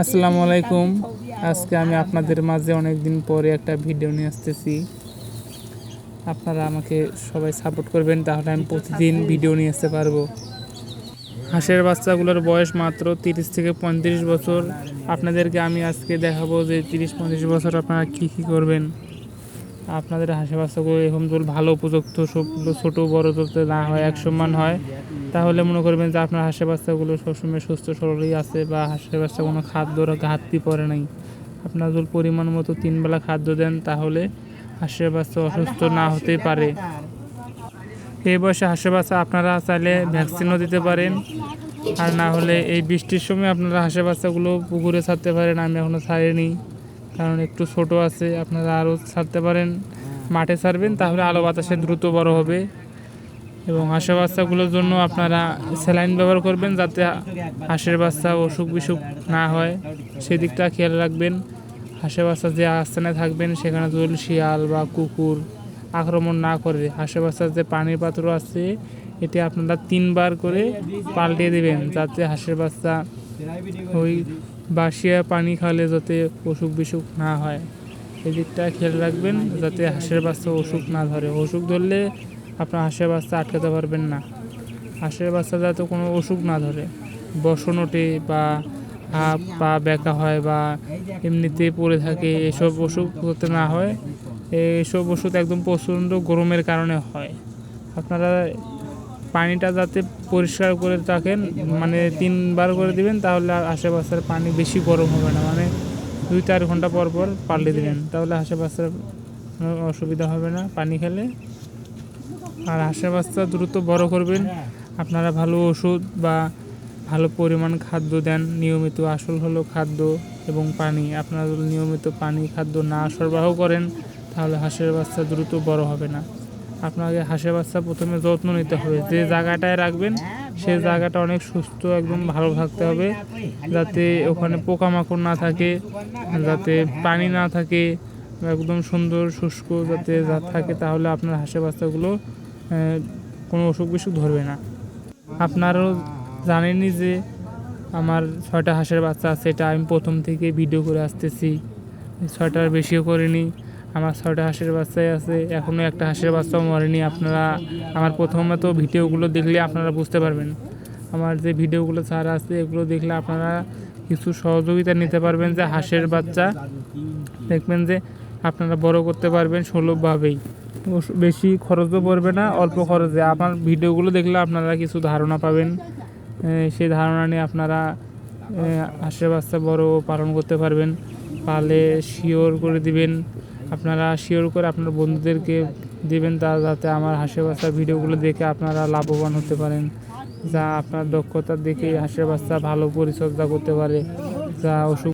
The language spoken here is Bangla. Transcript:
আসসালামু আলাইকুম। আজকে আমি আপনাদের মাঝে অনেক দিন পরে একটা ভিডিও নিয়ে আসতেছি। আপনারা আমাকে সবাই সাপোর্ট করবেন, তাহলে আমি প্রতিদিন ভিডিও নিয়ে আসতে পারব। হাঁসের বাচ্চাগুলোর বয়স মাত্র তিরিশ থেকে পঁয়ত্রিশ বছর। আপনাদেরকে আমি আজকে দেখাবো যে তিরিশ পঁয়ত্রিশ বছর আপনারা কী কী করবেন। আপনাদের বাচ্চাগুলো এরকম যদি ভালো উপযুক্ত সবগুলো ছোটো বড় যাতে না হয়, এক সমান হয়, তাহলে মনে করবেন যে আপনার বাচ্চাগুলো সবসময় সুস্থ সরলই আছে বা বাচ্চা কোনো খাদ্যর ঘাটতি পড়ে নাই। আপনার যদি পরিমাণ মতো তিনবেলা খাদ্য দেন, তাহলে বাচ্চা অসুস্থ না হতেই পারে। এই বয়সে বাচ্চা আপনারা চাইলে ভ্যাকসিনও দিতে পারেন। আর না হলে এই বৃষ্টির সময় আপনারা বাচ্চাগুলো পুকুরে ছাড়তে পারেন, আমি এখনও ছাড়িনি। কারণ একটু ছোট আছে, আপনারা আরও ছাড়তে পারেন। মাঠে ছাড়বেন, তাহলে আলো বাতাসে দ্রুত বড় হবে। এবং হাঁসের বাচ্চাগুলোর জন্য আপনারা স্যালাইন ব্যবহার করবেন যাতে হাঁসের বাচ্চা অসুখ বিসুখ না হয়। সেদিকটা খেয়াল রাখবেন। হাঁসের বাচ্চা যে আস্থানে থাকবেন, সেখানে যদি শিয়াল বা কুকুর আক্রমণ না করে, হাঁসের বাচ্চার যে পানির পাত্র আছে, এটি আপনারা তিনবার করে পাল্টে দেবেন, যাতে হাঁসের বাচ্চা ওই বাসিয়া পানি খালে যাতে অসুখ বিসুখ না হয়। এদিকটা খেয়াল রাখবেন যাতে হাঁসের বাচ্চা অসুখ না ধরে। অসুখ ধরলে আপনার হাঁসের বাচ্চা আটকাতে পারবেন না। হাঁসের বাচ্চা যাতে কোনো অসুখ না ধরে। বসন ওঠে বা হাত পা ব্যাকা হয় বা এমনিতে পড়ে থাকে, এসব অসুখ যাতে না হয়। এইসব ওষুধ একদম প্রচণ্ড গরমের কারণে হয়। আপনারা পানিটা যাতে পরিষ্কার করে রাখেন মানে তিনবার করে দিবেন, তাহলে আশেপাশের পানি বেশি গরম হবে না। মানে দুই চার ঘণ্টা পর পর পাল্টে দিবেন, তাহলে আশেপাশের অসুবিধা হবে না পানি খেলে। আর বাচ্চা দ্রুত বড় করবেন। আপনারা ভালো ওষুধ বা ভালো পরিমাণ খাদ্য দেন, নিয়মিত আসল হলো খাদ্য এবং পানি। আপনারা নিয়মিত পানি খাদ্য না সরবরাহ করেন, তাহলে হাঁসের বাচ্চা দ্রুত বড় হবে না। আপনাকে হাঁসের বাচ্চা প্রথমে যত্ন নিতে হবে। যে জায়গাটায় রাখবেন, সেই জায়গাটা অনেক সুস্থ একদম ভালো থাকতে হবে, যাতে ওখানে পোকামাকড় না থাকে, যাতে পানি না থাকে, একদম সুন্দর, শুষ্ক যাতে যা থাকে, তাহলে আপনার হাঁসের বাচ্চাগুলো কোনো অসুখ বিসুখ ধরবে না। আপনারও জানেনই যে আমার ছয়টা হাঁসের বাচ্চা আছে, এটা আমি প্রথম থেকে ভিডিও করে আসতেছি, ছয়টার বেশিও করিনি। আমার ছয়টা হাঁসের বাচ্চাই আছে এখনও একটা হাঁসের বাচ্চাও মরেনি। আপনারা আমার প্রথমে তো ভিডিওগুলো দেখলে আপনারা বুঝতে পারবেন। আমার যে ভিডিওগুলো ছাড়া আছে, এগুলো দেখলে আপনারা কিছু সহযোগিতা নিতে পারবেন যে হাঁসের বাচ্চা দেখবেন যে আপনারা বড় করতে পারবেন সুলভভাবেই। বেশি খরচও পড়বে না, অল্প খরচে। আমার ভিডিওগুলো দেখলে আপনারা কিছু ধারণা পাবেন। সেই ধারণা নিয়ে আপনারা হাঁসের বাচ্চা বড় পালন করতে পারবেন। পালে শিওর করে দিবেন। আপনারা শেয়ার করে আপনার বন্ধুদেরকে দেবেন তা যাতে আমার হাসে বাচ্চার ভিডিওগুলো দেখে আপনারা লাভবান হতে পারেন। যা আপনার দক্ষতা দেখে হাসে বাচ্চা ভালো পরিচর্যা করতে পারে, যা অসুখ